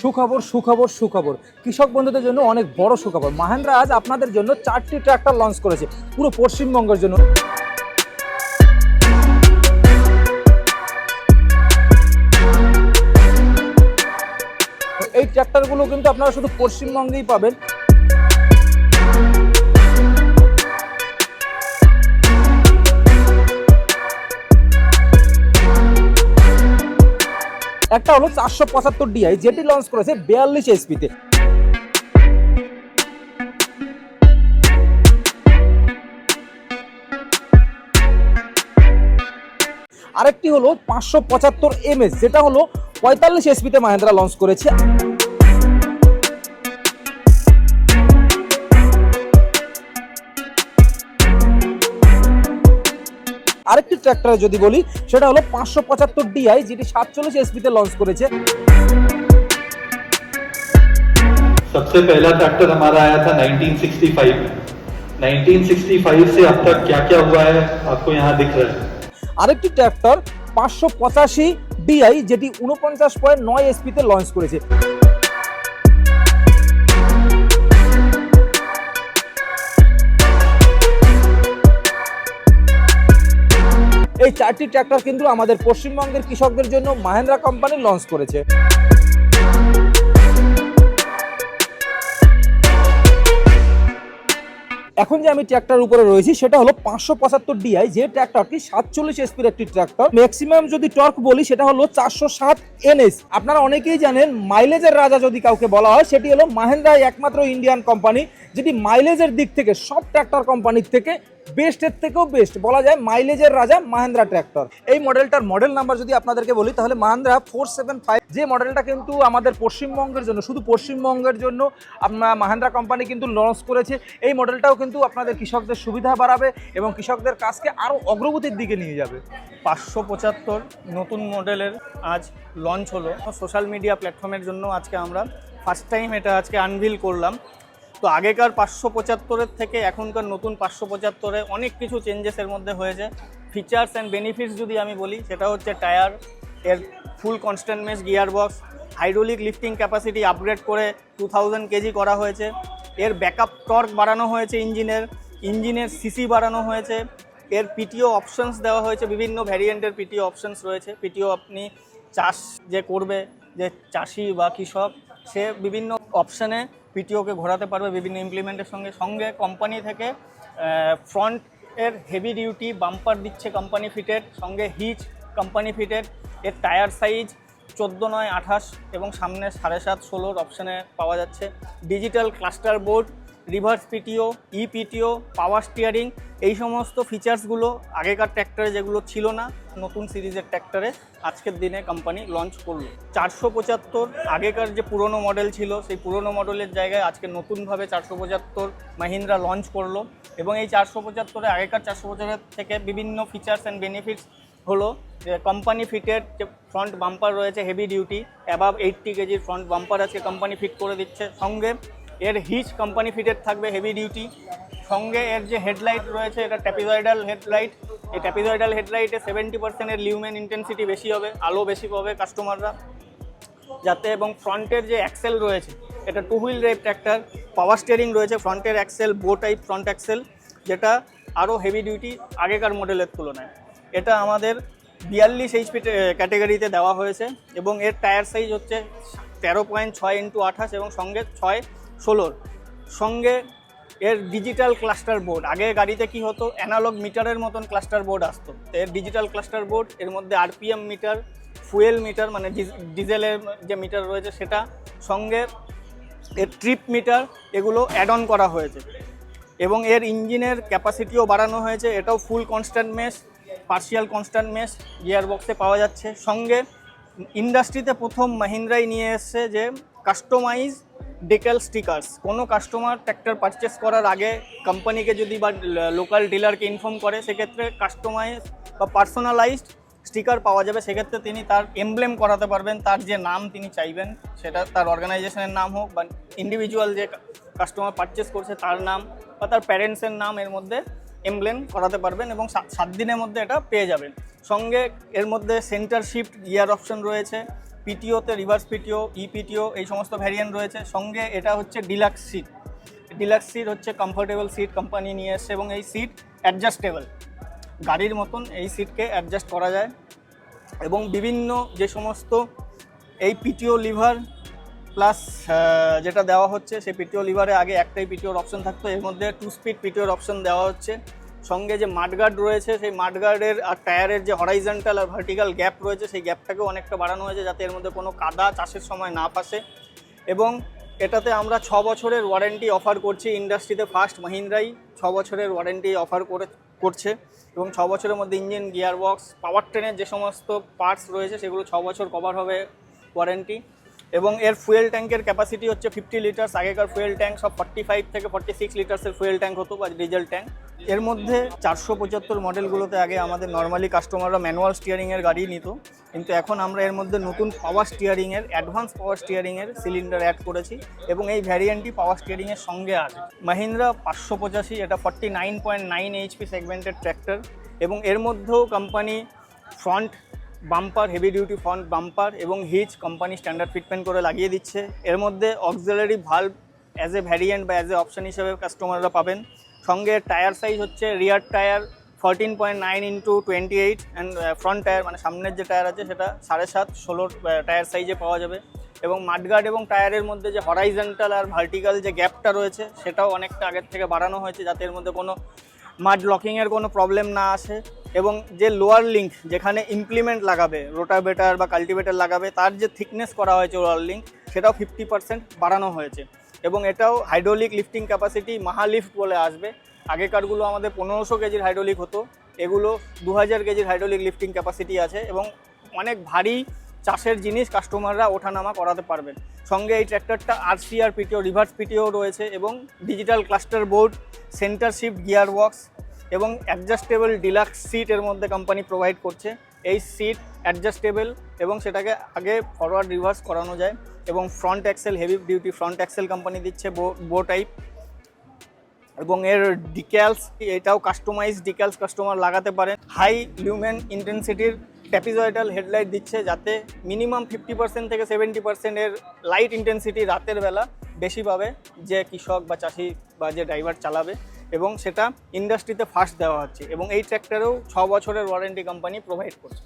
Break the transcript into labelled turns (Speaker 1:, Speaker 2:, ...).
Speaker 1: সুখবর সুখবর সুখবর। কৃষক বন্ধুদের জন্য অনেক বড় সুখবর। মাহেন্দ্রা আজ আপনাদের জন্য চারটি ট্র্যাক্টর লঞ্চ করেছে, পুরো পশ্চিমবঙ্গের জন্য। এই ট্র্যাক্টরগুলো কিন্তু আপনারা শুধু পশ্চিমবঙ্গেই পাবেন। একটা হলো চারশো পঁচাত্তর ডিআই যেটি লঞ্চ করেছে বিয়াল্লিশ এইচপিতে আরেকটি হলো পাঁচশো পঁচাত্তর এমএস যেটা হলো পঁয়তাল্লিশ এসপিতে মাহেন্দ্রা লঞ্চ করেছে। ট্র্যাক্টর যদি বলি সেটা হলো পাঁচশো পঁচাত্তর ডিআই যেটি সাতচল্লিশ এসপিতে লঞ্চ করেছে
Speaker 2: सबसे पहला ट्रैक्टर हमारा आया था 1965 1965 से अब तक क्या क्या हुआ है आपको यहाँ दिख रहा है
Speaker 1: আরেকটি ট্র্যাক্টর পাঁচশো পঁচাশি ডিআই যেটি উনপঞ্চাশ পয়েন্ট নয় এসপিতে লঞ্চ করেছে চারটি ট্র্যাক্টর কিন্তু আমাদের পশ্চিমবঙ্গের কৃষকদের জন্য মাহেন্দ্রা কোম্পানি লঞ্চ করেছে। এখন যে আমি ট্র্যাক্টর উপরে রয়েছি, সেটা হলো পাঁচশো পঁচাত্তর ডিআই যে ট্র্যাক্টরটি সাতচল্লিশ এসপির একটি ট্র্যাক্টর। ম্যাক্সিমাম যদি টর্ক বলি, সেটা হলো চারশো সাত এনএস আপনারা অনেকেই জানেন মাইলেজের রাজা যদি কাউকে বলা হয়, সেটি হলো মাহেন্দ্রা একমাত্র ইন্ডিয়ান কোম্পানি যেটি মাইলেজের দিক থেকে সব ট্র্যাক্টর কোম্পানির থেকে বেস্টের থেকেও বেস্ট বলা যায় মাইলেজের রাজা মাহেন্দ্রা ট্র্যাক্টর এই মডেলটার মডেল নাম্বার যদি আপনাদেরকে বলি, তাহলে মাহেন্দ্রা ফোর সেভেন ফাইভ যে মডেলটা কিন্তু আমাদের পশ্চিমবঙ্গের জন্য, শুধু পশ্চিমবঙ্গের জন্য আপনার মাহেন্দ্রা কোম্পানি কিন্তু লঞ্চ করেছে। এই মডেলটাও কিন্তু আপনাদের কৃষকদের সুবিধা বাড়াবে এবং কৃষকদের কাজকে আরও অগ্রগতির দিকে নিয়ে যাবে।
Speaker 3: পাঁচশো পঁচাত্তর নতুন মডেলের আজ লঞ্চ হলো। সোশ্যাল মিডিয়া প্ল্যাটফর্মের জন্য আজকে আমরা ফার্স্ট টাইম এটা আজকে আনভিল করলাম। তো আগেকার পাঁচশো পঁচাত্তরের থেকে এখনকার নতুন পাঁচশো পঁচাত্তরে অনেক কিছু চেঞ্জেসের মধ্যে হয়েছে। ফিচার্স অ্যান্ড বেনিফিটস যদি আমি বলি, সেটা হচ্ছে টায়ার এর full constant mesh gear box hydraulic lifting capacity upgrade করে টু থাউজেন্ড কেজি করা হয়েছে। এর ব্যাকআপ টর্ক বাড়ানো হয়েছে ইঞ্জিনের ইঞ্জিনের সিসি বাড়ানো হয়েছে। এর পিটিও অপশনস দেওয়া হয়েছে, বিভিন্ন ভ্যারিয়েন্টের পিটিও অপশনস রয়েছে। পিটিও আপনি চাষ যে করবে, যে চাষি বা কৃষক, সে বিভিন্ন অপশানে পিটিওকে ঘোরাতে পারবে বিভিন্ন ইমপ্লিমেন্টের সঙ্গে। সঙ্গে কোম্পানি থেকে ফ্রন্ট এর হেভি ডিউটি বাম্পার দিচ্ছে কোম্পানি ফিটের সঙ্গে হিচ কোম্পানি ফিটের এর টায়ার সাইজ চোদ্দ নয় আঠাশ এবং সামনে সাড়ে সাত ষোলোর অপশানে পাওয়া যাচ্ছে। Digital cluster board reverse PTO ই পিটিও পাওয়ার স্টিয়ারিং এই সমস্ত ফিচার্সগুলো আগেকার ট্র্যাক্টরে যেগুলো ছিল না, নতুন সিরিজের ট্র্যাক্টরে আজকের দিনে কোম্পানি লঞ্চ করল। চারশো পঁচাত্তর আগেকার যে পুরনো মডেল ছিল, সেই পুরনো মডেলের জায়গায় আজকে নতুনভাবে চারশো পঁচাত্তর মাহিন্দ্রা লঞ্চ করল এবং এই চারশো পঁচাত্তরে আগেকার চারশো পঁচাত্তর থেকে বিভিন্ন ফিচার্স অ্যান্ড বেনিফিটস হলো যে কোম্পানি ফিটের যে ফ্রন্ট বাম্পার রয়েছে হেভি ডিউটি অ্যাবাভ এইট্টি কেজির ফ্রন্ট বাম্পার আছে কোম্পানি ফিট করে দিচ্ছে। সঙ্গে এর হিচ কোম্পানি ফিটেড থাকবে হেভি ডিউটি সঙ্গে এর যে হেডলাইট রয়েছে, এটা ট্যাপিজয়েডাল হেডলাইট এই ট্যাপিজয়েডাল হেডলাইটে সেভেন্টি পার্সেন্টের লিউমেন ইন্টেন্সিটি বেশি হবে, আলো বেশি পাবে কাস্টমাররা যাতে এবং ফ্রন্টের যে অ্যাক্সেল রয়েছে, এটা two wheel drive tractor power steering রয়েছে ফ্রন্টের অ্যাক্সেল বো টাইপ ফ্রন্ট অ্যাক্সেল যেটা আরও হেভি ডিউটি আগেকার মডেলের তুলনায়। এটা আমাদের বিয়াল্লিশ এইচপি ক্যাটাগরিতে দেওয়া হয়েছে এবং এর টায়ার সাইজ হচ্ছে তেরো পয়েন্ট ছয় ইন্টু আঠাশ এবং সঙ্গে ছয় ষোলোর। সঙ্গে এর ডিজিটাল ক্লাস্টার বোর্ড আগে গাড়িতে কি হতো? অ্যানালগ মিটারের মতন ক্লাস্টার বোর্ড আসতো। তো এর ডিজিটাল ক্লাস্টার বোর্ড এর মধ্যে আরপিএম মিটার ফুয়েল মিটার মানে ডিজ- ডিজেলের যে মিটার রয়েছে সেটা, সঙ্গে এর ট্রিপ মিটার এগুলো অ্যাড অন করা হয়েছে। এবং এর ইঞ্জিনের ক্যাপাসিটিও বাড়ানো হয়েছে। এটাও full constant mesh partial constant mesh gear বক্সে পাওয়া যাচ্ছে। সঙ্গে ইন্ডাস্ট্রিতে প্রথম মাহিন্দ্রাই নিয়ে এসছে যে কাস্টমাইজ ডেকেল স্টিকার্স কোনো কাস্টমার ট্র্যাক্টর পারচেস করার আগে কোম্পানিকে যদি বা লোকাল ডিলারকে ইনফর্ম করে, সেক্ষেত্রে কাস্টমাইজ বা পার্সোনালাইজড স্টিকার পাওয়া যাবে। সেক্ষেত্রে তিনি তার এমব্লেম করাতে পারবেন, তার যে নাম তিনি চাইবেন, সেটা তার অর্গানাইজেশনের নাম হোক বা ইন্ডিভিজুয়াল যে কাস্টমার পারচেস করছে তার নাম বা তার প্যারেন্টসের নাম এর মধ্যে এমব্লেম করাতে পারবেন এবং সাত দিনের মধ্যে এটা পেয়ে যাবেন। সঙ্গে এর মধ্যে সেন্টার শিফট গিয়ার অপশন রয়েছে। পিটিওতে রিভার্স পিটিও ই পিটিও এই সমস্ত ভ্যারিয়েন্ট রয়েছে। সঙ্গে এটা হচ্ছে ডিলাক্স সিট ডিলাক্স সিট হচ্ছে কমফোর্টেবল সিট কোম্পানি নিয়ে এসছে এবং এই সিট অ্যাডজাস্টেবল গাড়ির মতন এই সিটকে অ্যাডজাস্ট করা যায় এবং বিভিন্ন যে সমস্ত এই পিটিও লিভার প্লাস যেটা দেওয়া হচ্ছে, সেই পিটিও লিভারে আগে একটাই পিটিওর অপশন থাকতো। এর মধ্যে টু স্পিড পিটিওর অপশন দেওয়া হচ্ছে। সঙ্গে যে মাডগার্ড রয়েছে, সেই মাডগার্ডের আর টায়ারের যে হরাইজেন্টাল আর ভার্টিক্যাল গ্যাপ রয়েছে, সেই গ্যাপটাকেও অনেকটা বাড়ানো হয়েছে যাতে এর মধ্যে কোনো কাদা চাষের সময় না ফাঁসে। এবং এটাতে আমরা ছ বছরের ওয়ারেন্টি অফার করছি ইন্ডাস্ট্রিতে ফার্স্ট মাহিন্দ্রাই ছ বছরের ওয়ারেন্টি অফার করে, করছে। এবং ছ বছরের মধ্যে ইঞ্জিন গিয়ার বক্স পাওয়ার ট্রেনের যে সমস্ত পার্টস রয়েছে, সেগুলো ছ বছর কভার হবে ওয়ারেন্টি এবং এর ফুয়েল ট্যাঙ্কের ক্যাপাসিটি হচ্ছে ফিফটি লিটার্স আগেকার ফুয়েল ট্যাঙ্ক সব ফর্টি ফাইভ থেকে ফর্টি সিক্স লিটার্সের ফুয়েল ট্যাঙ্ক হতো বা ডিজেল ট্যাঙ্ক এর মধ্যে চারশো পঁচাত্তর মডেলগুলোতে আগে আমাদের নর্মালি কাস্টমাররা ম্যানুয়াল স্টিয়ারিংয়ের গাড়ি নিত। কিন্তু এখন আমরা এর মধ্যে নতুন পাওয়ার স্টিয়ারিংয়ের অ্যাডভান্স পাওয়ার স্টিয়ারিংয়ের সিলিন্ডার অ্যাড করেছি এবং এই ভ্যারিয়েন্টটি পাওয়ার স্টিয়ারিংয়ের সঙ্গে আছে। মাহিন্দ্রা পাঁচশো পঁচাশি, এটা forty nine point nine HP সেগমেন্টের ট্র্যাক্টর এবং এর মধ্যেও company front bumper heavy duty front bumper এবং হিচ কোম্পানি স্ট্যান্ডার্ড ফিটমেন্ট করে লাগিয়ে দিচ্ছে। এর মধ্যে auxiliary valve as a variant বা অ্যাজ এ অপশন হিসেবে কাস্টমাররা পাবেন। সঙ্গে টায়ার সাইজ হচ্ছে rear tyre fourteen point nine into twenty eight and front tyre মানে সামনের যে টায়ার আছে সেটা সাড়ে সাত, ষোলোর টায়ার সাইজে পাওয়া যাবে। এবং মাডগার্ড এবং টায়ারের মধ্যে যে হরাইজেন্টাল আর ভার্টিক্যাল যে গ্যাপটা রয়েছে, সেটাও অনেকটা আগের থেকে বাড়ানো হয়েছে যাতে এর মধ্যে কোনো মাড লকিংয়ের কোনো প্রবলেম না আসে। এবং যে লোয়ার লিঙ্ক যেখানে ইমপ্লিমেন্ট লাগাবে রোটাভেটার বা কাল্টিভেটার লাগাবে, তার যে থিকনেস করা হয়েছে লোয়ার লিঙ্ক সেটাও ফিফটি পার্সেন্ট বাড়ানো হয়েছে। এবং এটাও হাইড্রোলিক লিফটিং ক্যাপাসিটি মাহালিফট বলে আসবে। আগেকারগুলো আমাদের পনেরোশো কেজির হাইড্রোলিক হতো, এগুলো দু হাজার কেজির হাইড্রোলিক লিফটিং ক্যাপাসিটি আছে এবং অনেক ভারী চাষের জিনিস কাস্টমাররা ওঠানামা করাতে পারবেন। সঙ্গে এই ট্র্যাক্টরটা আরসিআর পিটিও রিভার্স পিটিও রয়েছে এবং digital cluster board centre shift gear box এবং অ্যাডজাস্টেবল ডিলাক্স সিট এর মধ্যে কোম্পানি প্রোভাইড করছে। এই সিট অ্যাডজাস্টেবল এবং সেটাকে আগে ফরওয়ার্ড রিভার্স করানো যায় এবং front axle heavy duty front axle company দিচ্ছে বো বো টাইপ এবং এর ডিক্যালস এটাও কাস্টমাইজ ডিক্যালস কাস্টমার লাগাতে পারেন। হাই লিউমেন ইন্টেন্সিটির ট্যাপিজয়েডাল হেডলাইট দিচ্ছে যাতে মিনিমাম ফিফটি পার্সেন্ট থেকে সেভেন্টি পার্সেন্টের লাইট ইন্টেন্সিটি রাতের বেলা বেশি পাবে যে কৃষক বা চাষি বা যে ড্রাইভার চালাবে। এবং সেটা ইন্ডাস্ট্রিতে ফার্স্ট দেওয়া হচ্ছে এবং এই ট্র্যাক্টরেও ছ বছরের ওয়ারেন্টি কোম্পানি প্রোভাইড করছে।